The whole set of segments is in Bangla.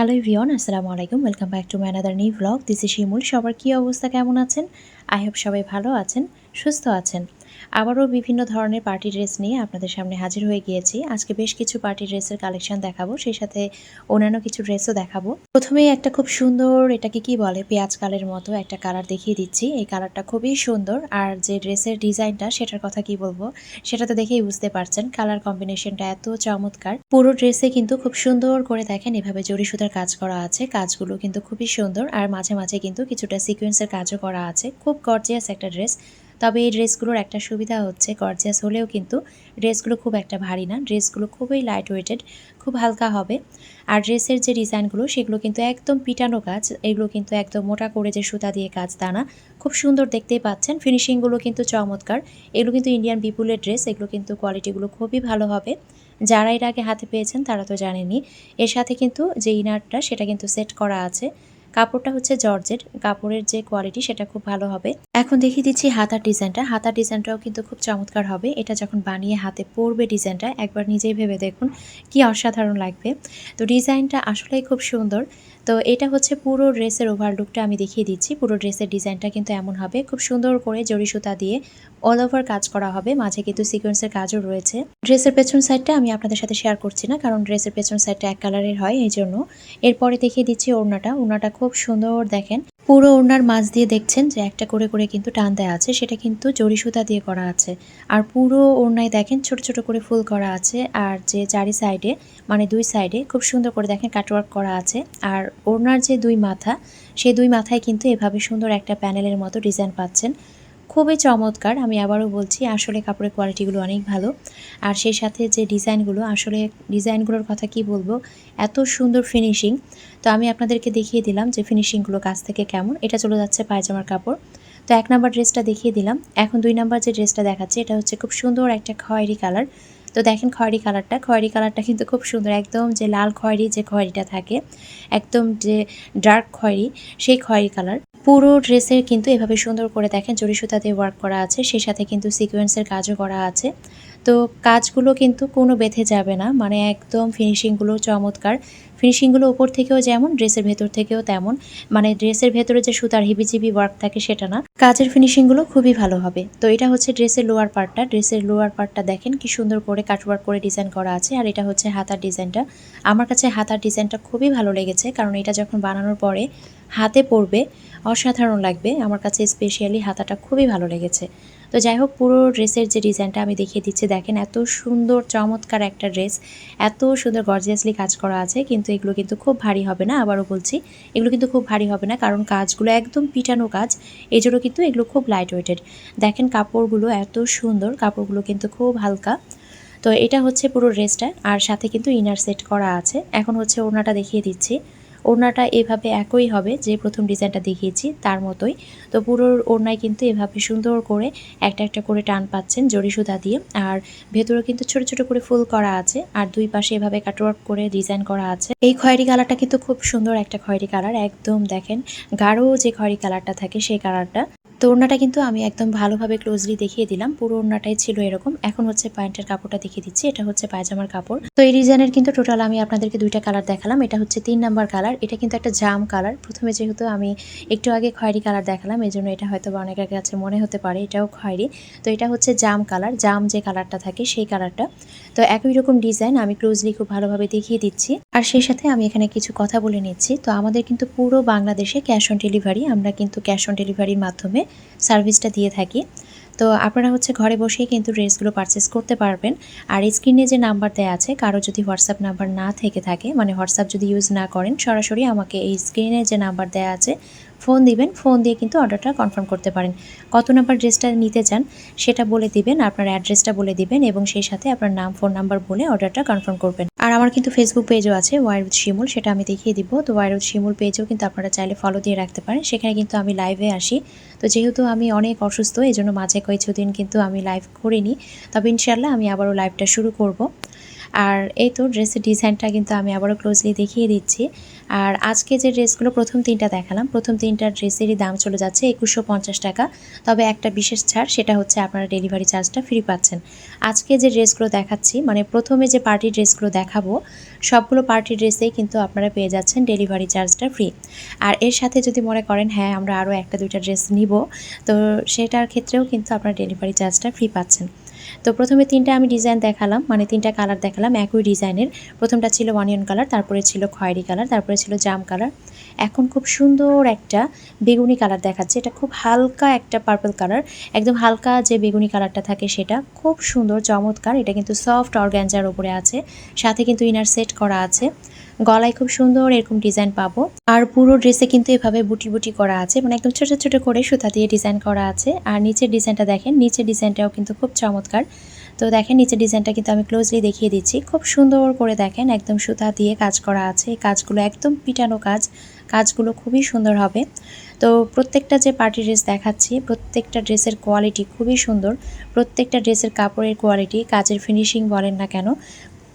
হ্যালো ভিওন আসসালামু আলাইকুম। Welcome back to my another new blog this is Shimul সবার কী অবস্থা, কেমন আছেন? আই হোপ সবাই ভালো আছেন, সুস্থ আছেন। আবারও বিভিন্ন ধরনের পার্টি ড্রেস নিয়ে আপনাদের সামনে হাজির হয়ে গিয়েছি। আজকে বেশ কিছু পার্টি ড্রেসের কালেকশন দেখাবো, সেই সাথে অন্যান্য কিছু ড্রেসও দেখাবো। প্রথমে একটা খুব সুন্দর, এটাকে কি বলে, পেঁয়াজ কালের মতো একটা কালার দেখিয়ে দিচ্ছি। এই কালারটা খুবই সুন্দর, আর যে ড্রেসের ডিজাইনটা, সেটার কথা কি বলব, সেটা তো দেখেই বুঝতে পারছেন কালার কম্বিনেশনটা এত চমৎকার। পুরো ড্রেসে কিন্তু খুব সুন্দর করে দেখেন, এভাবে জরি সুতার কাজ করা আছে, কাজগুলো কিন্তু খুবই সুন্দর, আর মাঝে মাঝে কিন্তু কিছুটা সিকোয়েন্সের কাজও করা আছে। খুব গর্জিয়াস একটা ড্রেস তবে এই ড্রেসগুলোর একটা সুবিধা হচ্ছে গর্জিয়াস হলেও কিন্তু ড্রেসগুলো খুব একটা ভারী না। ড্রেসগুলো খুবই লাইট ওয়েটেড খুব হালকা হবে। আর ড্রেসের যে ডিজাইনগুলো, সেগুলো কিন্তু একদম পিটানো কাজ। এগুলো কিন্তু একদম মোটা করে যে সুতা দিয়ে কাজ দানা খুব সুন্দর দেখতেই পাচ্ছেন। ফিনিশিংগুলো কিন্তু চমৎকার। এগুলো কিন্তু ইন্ডিয়ান বিপুলের ড্রেস, এগুলো কিন্তু কোয়ালিটিগুলো খুবই ভালো হবে। যারা এর আগে হাতে পেয়েছেন, তারা তো জানেনই। এর সাথে কিন্তু যে ইনারটা সেটা কিন্তু সেট করা আছে। কাপড়টা হচ্ছে জর্জেট, কাপড়ের যে কোয়ালিটি সেটা খুব ভালো হবে। এখন দেখিয়ে দিচ্ছি হাতার ডিজাইনটা হাতার ডিজাইনটাও কিন্তু খুব চমৎকার হবে। এটা যখন বানিয়ে হাতে পরবে ডিজাইনটা একবার নিজেই ভেবে দেখুন কি অসাধারণ লাগবে। তো ডিজাইনটা আসলেই খুব সুন্দর। তো এটা হচ্ছে পুরো ড্রেসের ওভারলুকটা আমি দেখিয়ে দিচ্ছি। পুরো ড্রেসের ডিজাইনটা কিন্তু এমন হবে। খুব সুন্দর করে জরি সুতা দিয়ে অল ওভার কাজ করা হবে। মাঝে কিন্তু সিকোয়েন্সের কাজও রয়েছে। ড্রেসের পেছন সাইডটা আমি আপনাদের সাথে শেয়ার করছি না, কারণ ড্রেসের পেছন সাইডটা এক কালারের হয়, এই জন্য। এরপরে দেখিয়ে দিচ্ছি ওড়নাটা। ওড়নাটা খুব সুন্দর দেখেন। পুরো ওড়নার মাছ দিয়ে দেখছেন যে একটা করে করে কিন্তু টান দেওয়া আছে। সেটা কিন্তু জরি সুতা দিয়ে করা আছে। আর পুরো ওড়নায় দেখেন ছোট ছোট করে ফুল করা আছে। আর যে চারি সাইডে মানে দুই সাইডে খুব সুন্দর করে দেখেন কাটওয়ার্ক করা আছে। আর ওড়নার যে দুই মাথা, সেই দুই মাথায় কিন্তু এভাবে সুন্দর একটা প্যানেলের মতো ডিজাইন পাচ্ছেন। খুবই চমৎকার, আমি আবারও বলছি, আসলে কাপড়ের কোয়ালিটিগুলো অনেক ভালো। আর সেই সাথে যে ডিজাইনগুলো, আসলে ডিজাইনগুলোর কথা কি বলব, এত সুন্দর ফিনিশিং। তো আমি আপনাদেরকে দেখিয়ে দিলাম যে ফিনিশিংগুলো কাছ থেকে কেমন। এটা চলে যাচ্ছে পায়জামার কাপড়। তো এক নাম্বার ড্রেসটা দেখিয়ে দিলাম। এখন দুই নাম্বার যে ড্রেসটা দেখাচ্ছে, এটা হচ্ছে খুব সুন্দর একটা খয়েরি কালার। তো দেখেন খয়েরি কালারটা। খয়েরি কালারটা কিন্তু খুব সুন্দর। একদম যে লাল খয়েরি যে খয়েরিটা থাকে, একদম যে ডার্ক খয়েরি, সেই খয়েরি কালার। পুরো ড্রেসের কিন্তু এভাবে সুন্দর করে দেখেন জড়ি সুতা দিয়ে ওয়ার্ক করা আছে, সেই সাথে কিন্তু সিকোয়েন্সের কাজও করা আছে। তো কাজগুলো কিন্তু কোনো বেঁধে যাবে না মানে একদম ফিনিশিংগুলো চমৎকার। ফিনিশিংগুলো উপর থেকেও যেমন, ড্রেসের ভেতর থেকেও তেমন। মানে ড্রেসের ভেতরে যে সুতার হিবিজিবি ওয়ার্ক থাকে সেটা না। কাজের ফিনিশিংগুলো খুবই ভালো হবে। তো এটা হচ্ছে ড্রেসের লোয়ার পার্টটা ড্রেসের লোয়ার পার্টটা দেখেন কি সুন্দর করে কাটওয়ার্ক করে ডিজাইন করা আছে। আর এটা হচ্ছে হাতার ডিজাইনটা আমার কাছে হাতার ডিজাইনটা খুবই ভালো লেগেছে। কারণ এটা যখন বানানোর পরে হাতে পড়বে অসাধারণ লাগবে। আমার কাছে স্পেশালি হাতাটা খুবই ভালো লেগেছে। তো যাই হোক, পুরো ড্রেসের যে ডিজাইনটা আমি দেখিয়ে দিচ্ছি, দেখেন এত সুন্দর, চমৎকার একটা ড্রেস, এত সুন্দর গর্জিয়াসলি কাজ করা আছে, কিন্তু এগুলো কিন্তু খুব ভারী হবে না, আবারও বলছি, এগুলো কিন্তু খুব ভারী হবে না, কারণ কাজগুলো একদম পিটানো কাজ এই জন্য কিন্তু এগুলো খুব লাইট ওয়েটেড দেখেন কাপড়গুলো এত সুন্দর, কাপড়গুলো কিন্তু খুব হালকা। তো এটা হচ্ছে পুরো ড্রেসটা, আর সাথে কিন্তু ইনার সেট করা আছে। এখন হচ্ছে ওনাটা দেখিয়ে দিচ্ছি। ওড়নাটা এভাবে একই হবে যে প্রথম ডিজাইনটা দেখিয়েছি, তার মতোই। তো পুরো ওড়নায় কিন্তু এভাবে সুন্দর করে একটা একটা করে টান পাচ্ছেন জড়ি সুতা দিয়ে। আর ভেতরে কিন্তু ছোট ছোট করে ফুল করা আছে আর দুই পাশে এভাবে কাটওয়ার্ক করে ডিজাইন করা আছে। এই খয়েরি কালারটা কিন্তু খুব সুন্দর একটা খয়েরি কালার, একদম দেখেন গাঢ় যে খয়েরি কালারটা থাকে সেই কালারটা। তো ওড়নাটা কিন্তু আমি একদম ভালোভাবে ক্লোজলি দেখিয়ে দিলাম। পুরো ওড়নাটাই ছিল এরকম। এখন হচ্ছে প্যান্টের কাপড়টা দেখিয়ে দিচ্ছি। এটা হচ্ছে পায়জামার কাপড়। তো এই ডিজাইনের কিন্তু টোটাল আমি আপনাদেরকে দুইটা কালার দেখালাম। এটা হচ্ছে তিন নাম্বার কালার এটা কিন্তু একটা জাম কালার প্রথমে যেহেতু আমি একটু আগে খয়েরি কালার দেখালাম, এই জন্য এটা হয়তো বা অনেকের কাছে মনে হতে পারে এটাও খয়েরি। তো এটা হচ্ছে জাম কালার জাম যে কালারটা থাকে সেই কালারটা তো একই রকম ডিজাইন আমি ক্লোজলি খুব ভালোভাবে দেখিয়ে দিচ্ছি। আর সেই সাথে আমি এখানে কিছু কথা বলে নিচ্ছি। তো আমাদের কিন্তু পুরো বাংলাদেশে ক্যাশ অন ডেলিভারি আমরা কিন্তু ক্যাশ অন ডেলিভারির মাধ্যমে সার্ভিসটা দিয়ে থাকি। তো আপনারা হচ্ছে ঘরে বসেই কিন্তু ড্রেসগুলো পারচেস করতে পারবেন। আর স্ক্রিনে যে নাম্বার দেওয়া আছে, কারও যদি হোয়াটসঅ্যাপ নাম্বার না থেকে থাকে মানে হোয়াটসঅ্যাপ যদি ইউজ না করেন, সরাসরি আমাকে এই স্ক্রিনে যে নাম্বার দেওয়া আছে ফোন দিবেন, ফোন দিয়ে কিন্তু অর্ডারটা কনফার্ম করতে পারেন। কত নাম্বার ড্রেসটা নিতে চান সেটা বলে দিবেন, আপনার অ্যাড্রেসটা বলে দিবেন এবং সেই সাথে আপনার নাম, ফোন নাম্বার বলে অর্ডারটা কনফার্ম করবেন। আর আমার কিন্তু ফেসবুক পেজও আছে ওয়াইরুদ শিমুল, সেটা আমি দেখিয়ে দিব। তো ওয়াইরুদ শিমুল পেজেও কিন্তু আপনারা চাইলে ফলো দিয়ে রাখতে পারেন। সেখানে কিন্তু আমি লাইভে আসি। তো যেহেতু আমি অনেক অসুস্থ এই জন্য মাঝে কিছুদিন কিন্তু আমি লাইভ করিনি। তবে ইনশাল্লাহ আমি আবারও লাইভটা শুরু করব। আর এই তো ড্রেসের ডিজাইনটা কিন্তু আমি আবারও ক্লোজলি দেখিয়ে দিচ্ছি। আর আজকে যে ড্রেসগুলো প্রথম তিনটা দেখালাম, প্রথম তিনটা ড্রেসেরই দাম চলে যাচ্ছে একুশশো পঞ্চাশ টাকা। তবে একটা বিশেষ ছাড়, সেটা হচ্ছে আপনারা ডেলিভারি চার্জটা ফ্রি পাচ্ছেন। আজকে যে ড্রেসগুলো দেখাচ্ছি মানে প্রথমে যে পার্টি ড্রেসগুলো দেখাবো, সবগুলো পার্টি ড্রেসেই কিন্তু আপনারা পেয়ে যাচ্ছেন ডেলিভারি চার্জটা ফ্রি আর এর সাথে যদি মনে করেন হ্যাঁ আমরা আরও একটা দুইটা ড্রেস নিব, তো সেটার ক্ষেত্রেও কিন্তু আপনারা ডেলিভারি চার্জটা ফ্রি পাচ্ছেন। তো প্রথমে তিনটা আমি ডিজাইন দেখালাম মানে তিনটা কালার দেখালাম, একই ডিজাইনের প্রথমটা ছিল ওয়ানিয়ন কালার তারপরে ছিল খয়েরি কালার তারপরে ছিল জাম কালার এখন খুব সুন্দর একটা বেগুনি কালার দেখাচ্ছে। এটা খুব হালকা একটা পার্পল কালার একদম হালকা যে বেগুনি কালারটা থাকে সেটা। খুব সুন্দর, চমৎকার। এটা কিন্তু সফট অর্গ্যাঞ্জার উপরে আছে, সাথে কিন্তু ইনার সেট করা আছে। গলায় খুব সুন্দর এরকম ডিজাইন পাবো। আর পুরো ড্রেসে কিন্তু এভাবে বুটি বুটি করা আছে মানে একদম ছোট ছোট করে সুতা দিয়ে ডিজাইন করা আছে। আর নিচের ডিজাইনটা দেখেন, নিচের ডিজাইনটাও কিন্তু খুব চমৎকার। তো দেখেন, নিচের ডিজাইনটা কিন্তু আমি ক্লোজলি দেখিয়ে দিচ্ছি। খুব সুন্দর করে দেখেন, একদম সুতা দিয়ে কাজ করা আছে। এই কাজগুলো একদম পিটানো কাজ, কাজগুলো খুবই সুন্দর হবে। তো প্রত্যেকটা যে পার্টি ড্রেস দেখাচ্ছি, প্রত্যেকটা ড্রেসের কোয়ালিটি খুবই সুন্দর। প্রত্যেকটা ড্রেসের কাপড়ের কোয়ালিটি কাজের ফিনিশিং বলেন না কেন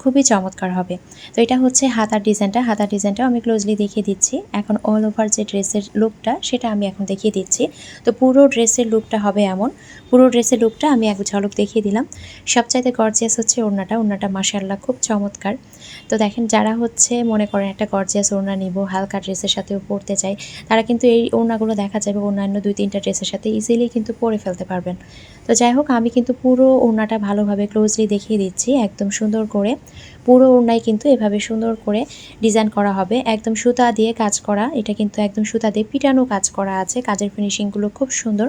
খুবই চমৎকার হবে। তো এটা হচ্ছে হাতার ডিজাইনটা। হাতার ডিজাইনটাও আমি ক্লোজলি দেখিয়ে দিচ্ছি। এখন অল ওভার যে ড্রেসের লুকটা সেটা আমি এখন দেখিয়ে দিচ্ছি। তো পুরো ড্রেসের লুকটা হবে এমন। পুরো ড্রেসের লুকটা আমি এক ঝলক দেখিয়ে দিলাম। সবচাইতে গর্জিয়াস হচ্ছে ওড়নাটা। ওড়নাটা মাসাল্লাহ খুব চমৎকার। তো দেখেন, যারা হচ্ছে মনে করেন একটা গর্জিয়াস ওড়না নিব, হালকা ড্রেসের সাথেও পরতে চাই, তারা কিন্তু এই ওড়নাগুলো দেখা যাবে অন্যান্য দুই, তিনটা ড্রেসের সাথে ইজিলি কিন্তু পরে ফেলতে পারবেন। তো যাই হোক, আমি কিন্তু পুরো ওড়নাটা ভালোভাবে ক্লোজলি দেখিয়ে দিচ্ছি, একদম সুন্দর করে। পুরো ওড়নায় কিন্তু এভাবে সুন্দর করে ডিজাইন করা হবে। একদম সুতা দিয়ে কাজ করা, এটা কিন্তু একদম সুতা দিয়ে পিটানো কাজ করা আছে। কাজের ফিনিশিংগুলো খুব সুন্দর।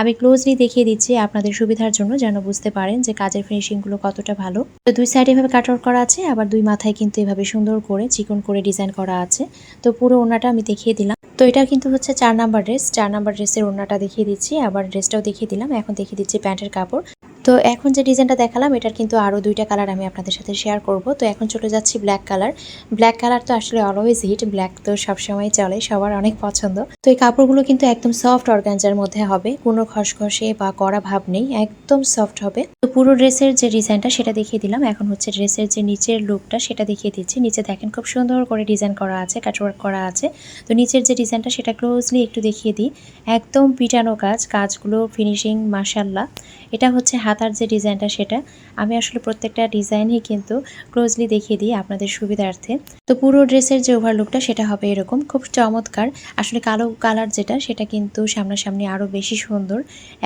আমি ক্লোজলি দেখিয়ে দিচ্ছি আপনাদের সুবিধার জন্য যেন বুঝতে পারেন যে কাজের ফিনিশিংগুলো কতটা ভালো। তো দুই সাইডে এভাবে কাটওয়ার্ক করা আছে, আবার দুই মাথায় কিন্তু এভাবে সুন্দর করে চিকন করে ডিজাইন করা আছে। তো পুরো ওড়নাটা আমি দেখিয়ে দিলাম। তো এটা কিন্তু হচ্ছে চার নাম্বার ড্রেস চার নাম্বার ড্রেসের ওড়নাটা দেখিয়ে দিচ্ছি। আবার ড্রেসটাও দেখিয়ে দিলাম। এখন দেখিয়ে দিচ্ছি প্যান্টের কাপড়। তো এখন যে ডিজাইনটা দেখালাম, এটার কিন্তু আরও দুইটা কালার আমি আপনাদের সাথে শেয়ার করব। তো এখন চলে যাচ্ছি ব্ল্যাক কালার ব্ল্যাক কালার তো আসলে অলওয়েজ হিট ব্ল্যাক তো সবসময় চলে, সবার অনেক পছন্দ। তো এই কাপড়গুলো কিন্তু একদম সফট অর্গানজার মধ্যে হবে, কোনো খসখসে বা কড়া ভাব নেই, একদম সফট হবে। তো পুরো ড্রেসের যে ডিজাইনটা সেটা দেখিয়ে দিলাম, এখন হচ্ছে ড্রেসের যে নিচের লুকটা সেটা দেখিয়ে দিচ্ছি। নিচে দেখেন খুব সুন্দর করে ডিজাইন করা আছে কাটওয়ার্ক করা আছে। তো নিচের যে ডিজাইনটা সেটা ক্লোজলি একটু দেখিয়ে দিই। একদম পিটানো কাজ, কাজগুলো ফিনিশিং মাসাল্লাহ এটা হচ্ছে হাতার যে ডিজাইনটা সেটা, আমি আসলে প্রত্যেকটা ডিজাইনই কিন্তু ক্লোজলি দেখিয়ে দিই আপনাদের সুবিধার্থে। তো পুরো ড্রেসের যে ওভারলুকটা সেটা হবে এরকম, খুব চমৎকার। আসলে কালো কালার যেটা, সেটা কিন্তু সামনাসামনি আরও বেশি সুন্দর,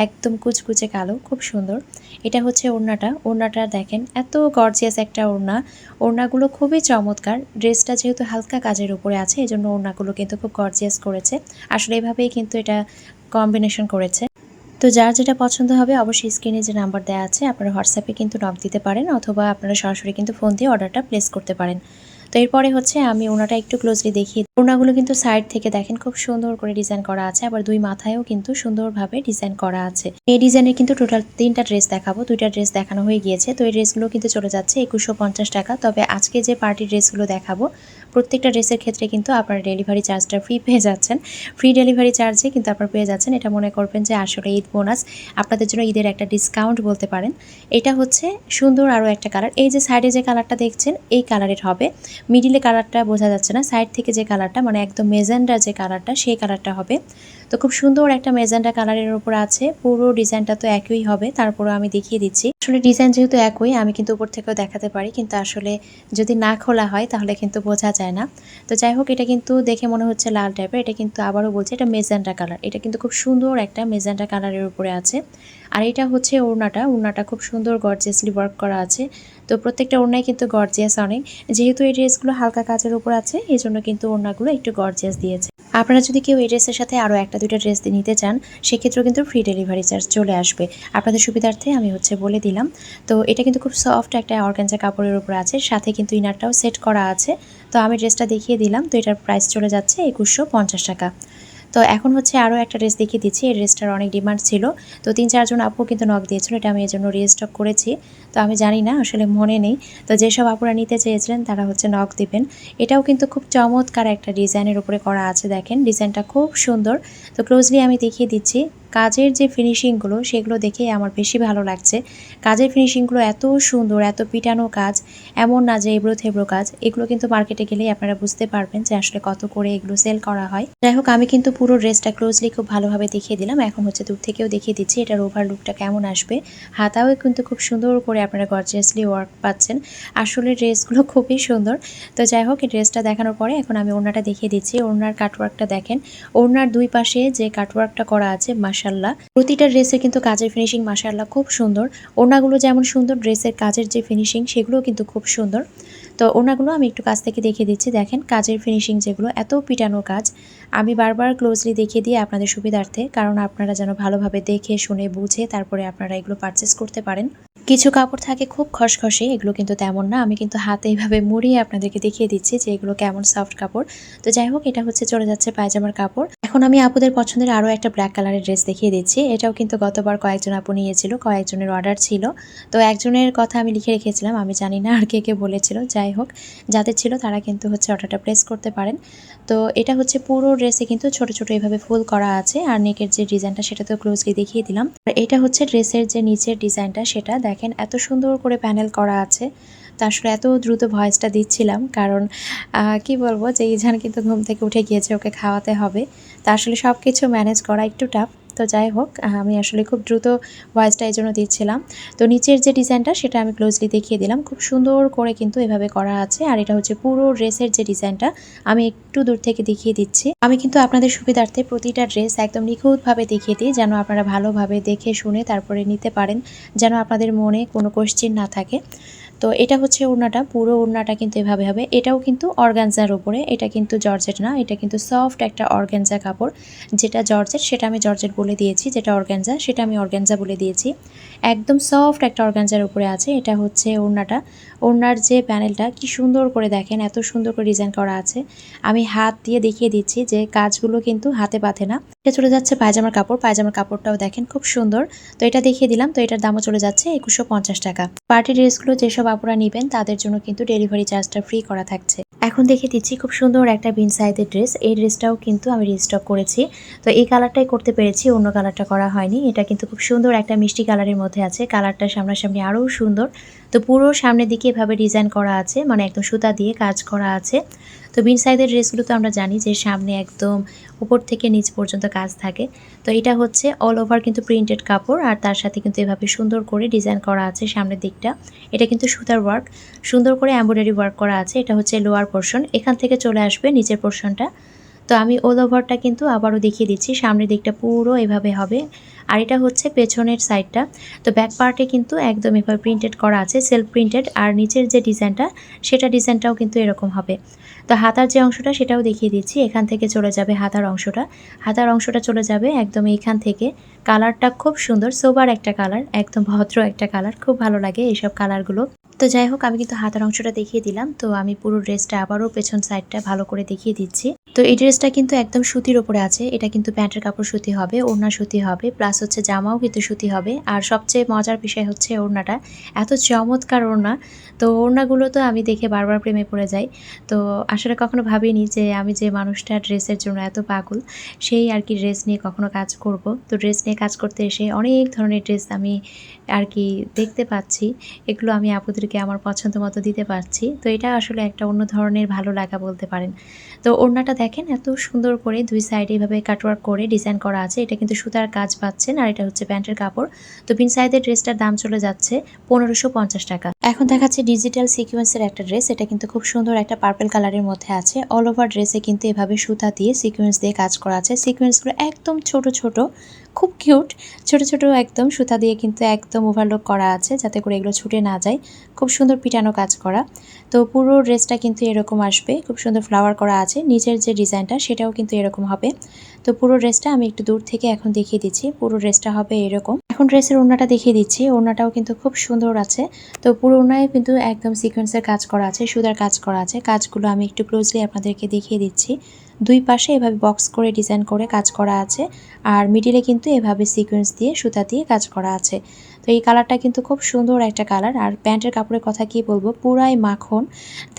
একদম কুচকুচে কালো, খুব সুন্দর। এটা হচ্ছে ওড়নাটা ওড়নাটা দেখেন, এত গর্জিয়াস একটা ওড়না। ওড়নাগুলো খুবই চমৎকার, ড্রেসটা যেহেতু হালকা কাজের উপরে আছে এই জন্য ওড়নাগুলো কিন্তু খুব গর্জিয়াস করেছে। আসলে এভাবেই কিন্তু এটা কম্বিনেশন করেছে। তো যার যেটা পছন্দ হবে অবশ্যই স্ক্রিনে যে নাম্বার দেওয়া আছে, আপনারা হোয়াটসঅ্যাপে কিন্তু নক দিতে পারেন অথবা আপনারা সরাসরি কিন্তু ফোন দিয়ে অর্ডারটা প্লেস করতে পারেন। তো এরপরে হচ্ছে আমি ওনাটা একটু ক্লোজলি দেখি ওনাগুলো কিন্তু সাইড থেকে দেখেন খুব সুন্দর করে ডিজাইন করা আছে, আবার দুই মাথায়ও কিন্তু সুন্দরভাবে ডিজাইন করা আছে। এই ডিজাইনের কিন্তু টোটাল তিনটা ড্রেস দেখাবো, দুইটা ড্রেস দেখানো হয়ে গিয়েছে। তো এই ড্রেসগুলো কিন্তু চলে যাচ্ছে একুশশো টাকা। তবে আজকে যে পার্টি ড্রেসগুলো দেখাবো প্রত্যেকটা ড্রেসের ক্ষেত্রে কিন্তু আপনারা ডেলিভারি চার্জটা ফ্রি পেয়ে যাচ্ছেন। ফ্রি ডেলিভারি চার্জে কিন্তু আপনারা পেয়ে যাচ্ছেন। এটা মনে করবেন যে আসলে ঈদ বোনাস আপনাদের জন্য ঈদের একটা ডিসকাউন্ট বলতে পারেন। এটা হচ্ছে সুন্দর আরও একটা কালার এই যে সাইডে যে কালারটা দেখছেন, এই কালারের হবে। মিডিলে কালারটা বোঝা যাচ্ছে না। সাইড থেকে যে কালারটা মানে একদম মেজেন্ডার যে কালারটা সেই কালারটা হবে। তো খুব সুন্দর একটা মেজেন্ডা কালারের উপর আছে। পুরো ডিজাইনটা তো একই হবে, তারপরও আমি দেখিয়ে দিচ্ছি। আসলে ডিজাইন যেহেতু একই, আমি কিন্তু উপর থেকেও দেখাতে পারি, কিন্তু আসলে যদি না খোলা হয় তাহলে কিন্তু বোঝা যায় না। তো যাই হোক, এটা কিন্তু দেখে মনে হচ্ছে লাল টাইপের এটা কিন্তু আবারও বলছে, এটা মেজেন্ডা কালার। এটা কিন্তু খুব সুন্দর একটা মেজেন্ডা কালারের উপরে আছে। আর এটা হচ্ছে ওড়নাটা ওড়নাটা খুব সুন্দর গর্জিয়াসলি ওয়ার্ক করা আছে। তো প্রত্যেকটা ওড়নায় কিন্তু গর্জিয়াস অনেক। যেহেতু এই ড্রেসগুলো হালকা কাজের উপর আছে এই জন্য কিন্তু ওড়নাগুলো একটু গর্জিয়াস দিয়েছে। আপনারা যদি কেউ এই ড্রেসের সাথে আরও একটা, দুইটা ড্রেস নিতে চান, সেক্ষেত্রেও কিন্তু ফ্রি ডেলিভারি চার্জ চলে আসবে। আপনাদের সুবিধার্থে আমি হচ্ছে বলে দিলাম। তো এটা কিন্তু খুব সফট একটা অর্গানজা কাপড়ের উপর আছে, সাথে কিন্তু ইনারটাও সেট করা আছে। তো আমি ড্রেসটা দেখিয়ে দিলাম। তো এটার প্রাইস চলে যাচ্ছে একুশশো টাকা। তো এখন হচ্ছে আরও একটা ড্রেস দেখিয়ে দিচ্ছি। এই ড্রেসটার অনেক ডিমান্ড ছিল। তো তিন চারজন আপু কিন্তু নক দিয়েছিল। এটা আমি এই জন্য রিস্টক করেছি। তো আমি জানি না, আসলে মনে নেই। তো যেসব আপুরা নিতে চেয়েছিলেন, তারা হচ্ছে নক দিবেন। এটাও কিন্তু খুব চমৎকার একটা ডিজাইনের উপরে করা আছে, দেখেন। ডিজাইনটা খুব সুন্দর। তো ক্লোজলি আমি দেখিয়ে দিচ্ছি। কাজের যে ফিনিশিংগুলো সেগুলো দেখে আমার বেশি ভালো লাগছে। কাজের ফিনিশিংগুলো এত সুন্দর, এত পিটানো কাজ, এমন না যে এবড়ো থেবড়ো কাজ, এগুলো কিন্তু মার্কেটে গেলেই আপনারা বুঝতে পারবেন যে আসলে কত করে এগুলো সেল করা হয়। যাই হোক, আমি কিন্তু পুরো ড্রেসটা ক্লোজলি খুব ভালোভাবে দেখিয়ে দিলাম। এখন হচ্ছে দূর থেকেও দেখিয়ে দিচ্ছি এটার ওভার লুকটা কেমন আসবে। হাতাও কিন্তু খুব সুন্দর করে আপনারা গর্জিয়াসলি ওয়ার্ক পাচ্ছেন। আসলে ড্রেসগুলো খুবই সুন্দর। তো যাই হোক, এই ড্রেসটা দেখানোর পরে এখন আমি ওড়নাটা দেখিয়ে দিচ্ছি। ওড়নার কাটওয়ার্কটা দেখেন। ওড়নার দুই পাশে যে কাটওয়ার্কটা করা আছে মাসাল্লাহ প্রতিটা ড্রেসের কিন্তু কাজের ফিনিশিং মাসাল্লাহ খুব সুন্দর। ওনাগুলো যেমন সুন্দর, ড্রেসের কাজের যে ফিনিশিং সেগুলো কিন্তু খুব সুন্দর। তো ওনাগুলো আমি একটু কাছ থেকে দেখিয়ে দিচ্ছি। দেখেন কাজের ফিনিশিং যেগুলো, এত পিটানো কাজ। আমি বারবার ক্লোজলি দেখিয়ে দিই আপনাদের সুবিধার্থে, কারণ আপনারা যেন ভালোভাবে দেখে, শুনে, বুঝে তারপরে আপনারা এগুলো পারচেস করতে পারেন। কিছু কাপড় থাকে খুব খসখসে, এগুলো কিন্তু তেমন না। আমি কিন্তু হাতে এইভাবে মুড়িয়ে আপনাদেরকে দেখিয়ে দিচ্ছি যে এগুলো কেমন সফট কাপড়। তো যাই হোক, এটা হচ্ছে চলে যাচ্ছে পায়জামার কাপড়। এখন আমি আপুদের পছন্দের আরও একটা ব্ল্যাক কালারের ড্রেস দেখিয়ে দিচ্ছি। এটাও কিন্তু গতবার কয়েকজন আপু নিয়েছিল, কয়েকজনের অর্ডার ছিল। তো একজনের কথা আমি লিখে রেখেছিলাম, আমি জানি না আর কে কে বলেছিল। যাই হোক, যাদের ছিল তারা কিন্তু হচ্ছে অর্ডারটা প্লেস করতে পারেন। তো এটা হচ্ছে পুরো ড্রেসে কিন্তু ছোট ছোট এভাবে ফুল করা আছে। আর নেকের যে ডিজাইনটা সেটা তো ক্লোজলি দেখিয়ে দিলাম। আর এটা হচ্ছে ড্রেসের যে নিচের ডিজাইনটা সেটা দেখেন এত সুন্দর করে প্যানেল করা আছে। তো আসলে এত দ্রুত ভয়েসটা দিচ্ছিলাম, কারণ কি বলব যে, ইজান কিন্তু ঘুম থেকে উঠে গিয়েছে, ওকে খাওয়াতে হবে। তা আসলে সব কিছু ম্যানেজ করা একটু টাফ তো যাই হোক আমি আসলে খুব দ্রুত ভয়েসটা এই জন্য দিচ্ছিলাম। তো নিচের যে ডিজাইনটা সেটা আমি ক্লোজলি দেখিয়ে দিলাম। খুব সুন্দর করে কিন্তু এভাবে করা আছে। আর এটা হচ্ছে পুরো ড্রেসের যে ডিজাইনটা আমি একটু দূর থেকে দেখিয়ে দিচ্ছি। আমি কিন্তু আপনাদের সুবিধার্থে প্রতিটা ড্রেস একদম নিখুঁতভাবে দেখিয়ে দিই, যেন আপনারা ভালোভাবে দেখে শুনে তারপরে নিতে পারেন, যেন আপনাদের মনে কোনো কোশ্চিন না থাকে। তো এটা হচ্ছে ওড়নাটা পুরো ওড়নাটা কিন্তু এভাবে হবে। এটাও কিন্তু অর্গানজার উপরে, এটা কিন্তু জর্জেট না, এটা কিন্তু সফট একটা অর্গানজা কাপড়। যেটা জর্জেট, সেটা আমি জর্জেট বলে দিয়েছি, যেটা অর্গানজা, সেটা আমি অর্গানজা বলে দিয়েছি। একদম সফট একটা অর্গানজার উপরে আছে, এটা হচ্ছে ওড়নাটা ওড়নার যে প্যানেলটা, কি সুন্দর করে দেখেন, এত সুন্দর করে ডিজাইন করা আছে। আমি হাত দিয়ে দেখিয়ে দিচ্ছি যে কাজগুলো কিন্তু হাতে পাতে না। এটা চলে যাচ্ছে পায়জামার কাপড়, পায়জামার কাপড়টাও দেখেন, খুব সুন্দর। তো এটা দেখিয়ে দিলাম, তো এটার দামও চলে যাচ্ছে একুশশো টাকা। পার্টি ড্রেসগুলো যেসব আপুরা নেবেন, তাদের জন্য কিন্তু ডেলিভারি চার্জটা ফ্রি করা থাকছে। এখন দেখে দিচ্ছি খুব সুন্দর একটা বিন সাইজের ড্রেস এই ড্রেসটাও কিন্তু আমি রিস্টক করেছি। তো এই কালারটাই করতে পেরেছি, অন্য কালারটা করা হয়নি। এটা কিন্তু খুব সুন্দর একটা মিষ্টি কালারের মধ্যে আছে। কালারটা সামনাসামনি আরও সুন্দর। তো পুরো সামনের দিকে এভাবে ডিজাইন করা আছে মানে একদম সুতা দিয়ে কাজ করা আছে। তো বিন সাইদের ড্রেসগুলো তো আমরা জানি যে সামনে একদম উপর থেকে নিচ পর্যন্ত কাজ থাকে। তো এটা হচ্ছে অল ওভার কিন্তু প্রিন্টেড কাপড় আর তার সাথে কিন্তু এভাবে সুন্দর করে ডিজাইন করা আছে সামনের দিকটা। এটা কিন্তু সুতার ওয়ার্ক সুন্দর করে এমব্রয়ডারি ওয়ার্ক করা আছে। এটা হচ্ছে লোয়ার পোর্শন এখান থেকে চলে আসবে নিচের পোর্শনটা তো আমি অল ওভারটা কিন্তু আবারও দেখিয়ে দিচ্ছি। সামনের দিকটা পুরো এভাবে হবে। আর এটা হচ্ছে পেছনের সাইডটা তো ব্যাক পার্টে কিন্তু একদম এভাবে প্রিন্টেড করা আছে সেলফ প্রিন্টেড আর নিচের যে ডিজাইনটা সেটা ডিজাইনটাও কিন্তু এরকম হবে। তো হাতার যে অংশটা, সেটাও দেখিয়ে দিচ্ছি। এখান থেকে চলে যাবে হাতার অংশটা। হাতার অংশটা চলে যাবে একদম এইখান থেকে। কালারটা খুব সুন্দর সোবার একটা কালার একদম ভদ্র একটা কালার খুব ভালো লাগে এইসব কালারগুলো তো যাই হোক, আমি কিন্তু হাতার অংশটা দেখিয়ে দিলাম। তো আমি পুরো ড্রেসটা আবারও পেছন সাইডটা ভালো করে দেখিয়ে দিচ্ছি। তো এই ড্রেসটা কিন্তু একদম সুতির ওপরে আছে। এটা কিন্তু প্যান্টের কাপড় সুতি হবে, ওড়না সুতি হবে প্লাস হচ্ছে জামাও কিন্তু সুতি হবে। আর সবচেয়ে মজার বিষয় হচ্ছে ওড়নাটা। এত চমৎকার ওড়না। তো ওড়নাগুলো তো আমি দেখে বারবার প্রেমে পড়ে যাই। তো আসলে কখনো ভাবিনি যে আমি যে মানুষটা ড্রেসের জন্য এত পাগল, সেই আর কি ড্রেস নিয়ে কখনো কাজ করব। তো ড্রেস নিয়ে কাজ করতে এসে অনেক ধরনের ড্রেস আমি আর কি দেখতে পাচ্ছি, এগুলো আমি আপুদেরকে আমার পছন্দ মতো দিতে পারছি। তো এটা আসলে একটা অন্য ধরনের ভালো লাগা বলতে পারেন। তো ওড়নাটা দেখেন এত সুন্দর করে দুই সাইডে এভাবে কাটওয়ার্ক করে ডিজাইন করা আছে। এটা কিন্তু সুতার কাজ পাচ্ছেন আর এটা হচ্ছে প্যান্টের কাপড়। তো বিন সাইডের ড্রেসটার দাম চলে যাচ্ছে পনেরোশো পঞ্চাশ টাকা। এখন দেখাচ্ছে ডিজিটাল সিকোয়েন্সের একটা ড্রেস এটা কিন্তু খুব সুন্দর একটা পার্পল কালারের মধ্যে আছে। অল ওভার ড্রেসে কিন্তু এভাবে সুতা দিয়ে সিকোয়েন্স দিয়ে কাজ করা আছে। সিকোয়েন্সগুলো একদম ছোট ছোট। খুব কিউট। ছোট ছোট একদম সুতা দিয়ে কিন্তু একদম ওভারলোক করা আছে যাতে করে এগুলো ছুটে না যায়। খুব সুন্দর পিটানো কাজ করা। তো পুরো ড্রেসটা কিন্তু এরকম আসবে। খুব সুন্দর ফ্লাওয়ার করা আছে। নিচের যে ডিজাইনটা সেটাও কিন্তু এরকম হবে। তো পুরো ড্রেসটা আমি একটু দূর থেকে এখন দেখিয়ে দিচ্ছি। পুরো ড্রেসটা হবে এরকম। এখন ড্রেসের ওড়নাটা দেখিয়ে দিচ্ছি। ওড়নাটাও কিন্তু খুব সুন্দর আছে। তো পুরো ওড়নায় কিন্তু একদম সিকোয়েন্সের কাজ করা আছে, সুতার কাজ করা আছে। কাজগুলো আমি একটু ক্লোজলি আপনাদেরকে দেখিয়ে দিচ্ছি। দুই পাশে এভাবে বক্স করে ডিজাইন করে কাজ করা আছে। আর মিডিলে কিন্তু এভাবে সিকোয়েন্স দিয়ে সুতা দিয়ে কাজ করা আছে। তো এই কালারটা কিন্তু খুব সুন্দর একটা কালার। আর প্যান্টের কাপড়ের কথা কি বলব? পুরাই মাখন।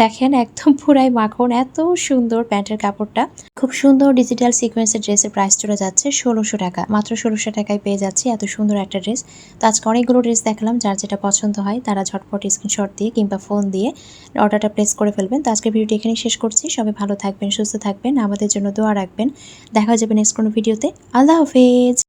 দেখেন একদম পুরাই মাখন। এত সুন্দর প্যান্টের কাপড়টা। খুব সুন্দর ডিজিটাল সিকোয়েন্সের ড্রেসের প্রাইস চলে যাচ্ছে ষোলোশো টাকা। মাত্র ষোলোশো টাকায় পেয়ে যাচ্ছি এত সুন্দর একটা ড্রেস তো আজকে অনেকগুলো ড্রেস দেখালাম, যার যেটা পছন্দ হয় তারা ঝটপট স্ক্রিনশট দিয়ে কিংবা ফোন দিয়ে অর্ডারটা প্লেস করে ফেলবেন। তো আজকে ভিডিওটি এখানেই শেষ করছি। সবাই ভালো থাকবেন, সুস্থ থাকবেন। আমাদের জন্য দোয়া রাখবেন। দেখা যাবে নেক্সট কোনো ভিডিওতে আল্লাহ হাফেজ।